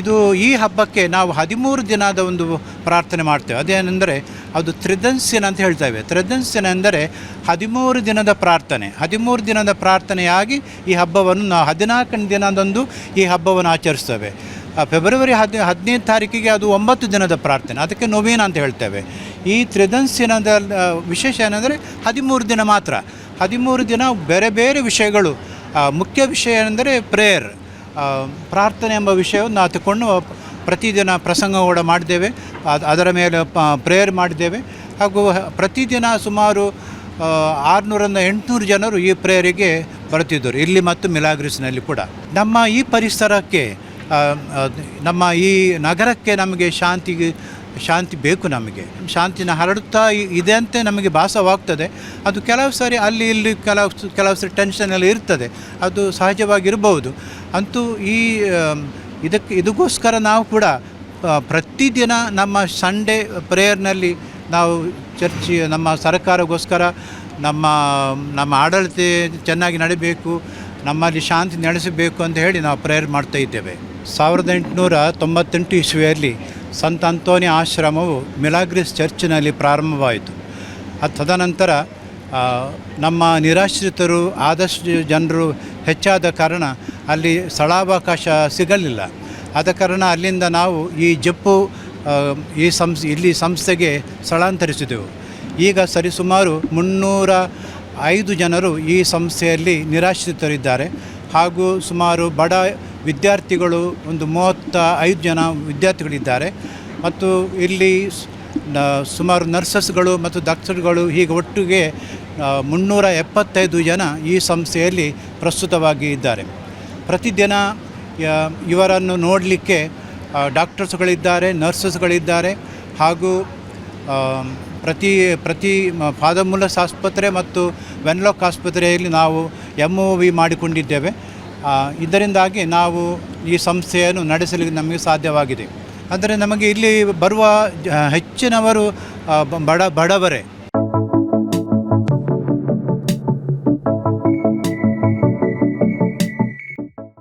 ಇದು ಈ ಹಬ್ಬಕ್ಕೆ ನಾವು ಹದಿಮೂರು ದಿನದ ಒಂದು ಪ್ರಾರ್ಥನೆ ಮಾಡ್ತೇವೆ. ಅದೇನೆಂದರೆ ಅದು ತ್ರಿದನ್ಸಿನ ಅಂತ ಹೇಳ್ತೇವೆ ತ್ರಿದನ್ಸಿನ ಎಂದರೆ ಹದಿಮೂರು ದಿನದ ಪ್ರಾರ್ಥನೆ. ಹದಿಮೂರು ದಿನದ ಪ್ರಾರ್ಥನೆಯಾಗಿ ಈ ಹಬ್ಬವನ್ನು ನಾವು ಹದಿನಾಲ್ಕನೇ ದಿನದಂದು ಈ ಹಬ್ಬವನ್ನು ಆಚರಿಸ್ತೇವೆ. ಫೆಬ್ರವರಿ ಹದಿ, ಹದಿನೈದು ತಾರೀಕಿಗೆ ಅದು ಒಂಬತ್ತು ದಿನದ ಪ್ರಾರ್ಥನೆ. ಅದಕ್ಕೆ ನವೀನ ಅಂತ ಹೇಳ್ತೇವೆ. ಈ ತ್ರಿದನ್ಸಿನದ ವಿಶೇಷ ಏನೆಂದರೆ ಹದಿಮೂರು ದಿನ ಮಾತ್ರ. ಹದಿಮೂರು ದಿನ ಬೇರೆ ಬೇರೆ ವಿಷಯಗಳು. ಮುಖ್ಯ ವಿಷಯ ಏನೆಂದರೆ ಪ್ರೇಯರ್ ಪ್ರಾರ್ಥನೆ ಎಂಬ ವಿಷಯವನ್ನು ನಾವು ತಗೊಂಡು ಪ್ರತಿದಿನ ಪ್ರಸಂಗ ಕೂಡ ಮಾಡಿದ್ದೇವೆ. ಅದ್- ಅದರ ಮೇಲೆ ಪ್ರೇಯರ್ ಮಾಡಿದ್ದೇವೆ. ಹಾಗೂ ಪ್ರತಿದಿನ ಸುಮಾರು ಆರುನೂರಿಂದ ಎಂಟುನೂರು ಜನರು ಈ ಪ್ರೇಯರಿಗೆ ಬರುತ್ತಿದ್ದರು. ಇಲ್ಲಿ ಮತ್ತು ಮಿಲಾಗ್ರಿಸ್ನಲ್ಲಿ ಕೂಡ. ನಮ್ಮ ಈ ಪರಿಸರಕ್ಕೆ ನಮ್ಮ ಈ ನಗರಕ್ಕೆ ನಮಗೆ ಶಾಂತಿ ಶಾಂತಿ ಬೇಕು ನಮಗೆ. ಶಾಂತಿನ ಹರಡುತ್ತಾ ಇದೆ ಅಂತ ನಮಗೆ ಭಾಸವಾಗ್ತದೆ. ಅದು ಕೆಲವು ಸಾರಿ ಅಲ್ಲಿ ಇಲ್ಲಿ ಕೆಲವು ಕೆಲವು ಕೆಲವು ಸರಿ ಎಲ್ಲ ಇರ್ತದೆ. ಅದು ಸಹಜವಾಗಿರ್ಬೋದು. ಅಂತೂ ಈ ಇದಕ್ಕೆ ಇದಕ್ಕೋಸ್ಕರ ನಾವು ಕೂಡ ಪ್ರತಿದಿನ ನಮ್ಮ ಸಂಡೇ ಪ್ರೇಯರ್ನಲ್ಲಿ ನಾವು ಚರ್ಚ್, ನಮ್ಮ ಸರ್ಕಾರಗೋಸ್ಕರ ನಮ್ಮ ನಮ್ಮ ಆಡಳಿತ ಚೆನ್ನಾಗಿ ನಡೀಬೇಕು, ನಮ್ಮಲ್ಲಿ ಶಾಂತಿ ನಡೆಸಬೇಕು ಅಂತ ಹೇಳಿ ನಾವು ಪ್ರೇಯರ್ ಮಾಡ್ತಾ ಇದ್ದೇವೆ. ಸಾವಿರದ ಎಂಟುನೂರ ತೊಂಬತ್ತೆಂಟು ಇಸ್ವಿಯಲ್ಲಿ ಸಂತ ಅಂತೋನಿ ಆಶ್ರಮವು ಮಿಲಾಗ್ರಿಸ್ ಚರ್ಚಿನಲ್ಲಿ ಪ್ರಾರಂಭವಾಯಿತು. ಅದು ತದನಂತರ ನಮ್ಮ ನಿರಾಶ್ರಿತರು, ಆದಷ್ಟು ಜನರು ಹೆಚ್ಚಾದ ಕಾರಣ ಅಲ್ಲಿ ಸ್ಥಳಾವಕಾಶ ಸಿಗಲಿಲ್ಲ. ಆದ ಕಾರಣ ಅಲ್ಲಿಂದ ನಾವು ಈ ಜಪ್ಪು ಈ ಸಂಸ್, ಇಲ್ಲಿ ಸಂಸ್ಥೆಗೆ ಸ್ಥಳಾಂತರಿಸಿದೆವು. ಈಗ ಸರಿಸುಮಾರು ಮುನ್ನೂರ ಐದು ಜನರು ಈ ಸಂಸ್ಥೆಯಲ್ಲಿ ನಿರಾಶ್ರಿತರಿದ್ದಾರೆ. ಹಾಗೂ ಸುಮಾರು ಬಡ ವಿದ್ಯಾರ್ಥಿಗಳು, ಒಂದು ಮೂವತ್ತ ಐದು ಜನ ವಿದ್ಯಾರ್ಥಿಗಳಿದ್ದಾರೆ. ಮತ್ತು ಇಲ್ಲಿ ನ- ಸುಮಾರು ನರ್ಸಸ್ಗಳು ಮತ್ತು ಡಾಕ್ಟರ್ಗಳು ಹೀಗೆ ಒಟ್ಟಿಗೆ ಮುನ್ನೂರ ಎಪ್ಪತ್ತೈದು ಜನ ಈ ಸಂಸ್ಥೆಯಲ್ಲಿ ಪ್ರಸ್ತುತವಾಗಿ ಇದ್ದಾರೆ. ಪ್ರತಿದಿನ ಇವರನ್ನು ನೋಡಲಿಕ್ಕೆ ಡಾಕ್ಟರ್ಸ್ಗಳಿದ್ದಾರೆ, ನರ್ಸಸ್ಗಳಿದ್ದಾರೆ ಹಾಗೂ ಪ್ರತಿ ಪ್ರತಿ, ಮ- ಆಸ್ಪತ್ರೆ ಮತ್ತು ವೆನ್ಲಾಕ್ ಆಸ್ಪತ್ರೆಯಲ್ಲಿ ನಾವು ಎಂ ಒ ವಿ ಮಾಡಿಕೊಂಡಿದ್ದೇವೆ. ಇದರಿಂದಾಗಿ ನಾವು ಈ ಸಂಸ್ಥೆಯನ್ನು ನಡೆಸಲಿಕ್ಕೆ ನಮಗೆ ಸಾಧ್ಯವಾಗಿದೆ. ಅಂದರೆ ನಮಗೆ ಇಲ್ಲಿ ಬರುವ ಹೆಚ್ಚಿನವರು ಬಡ ಬಡವರೇ.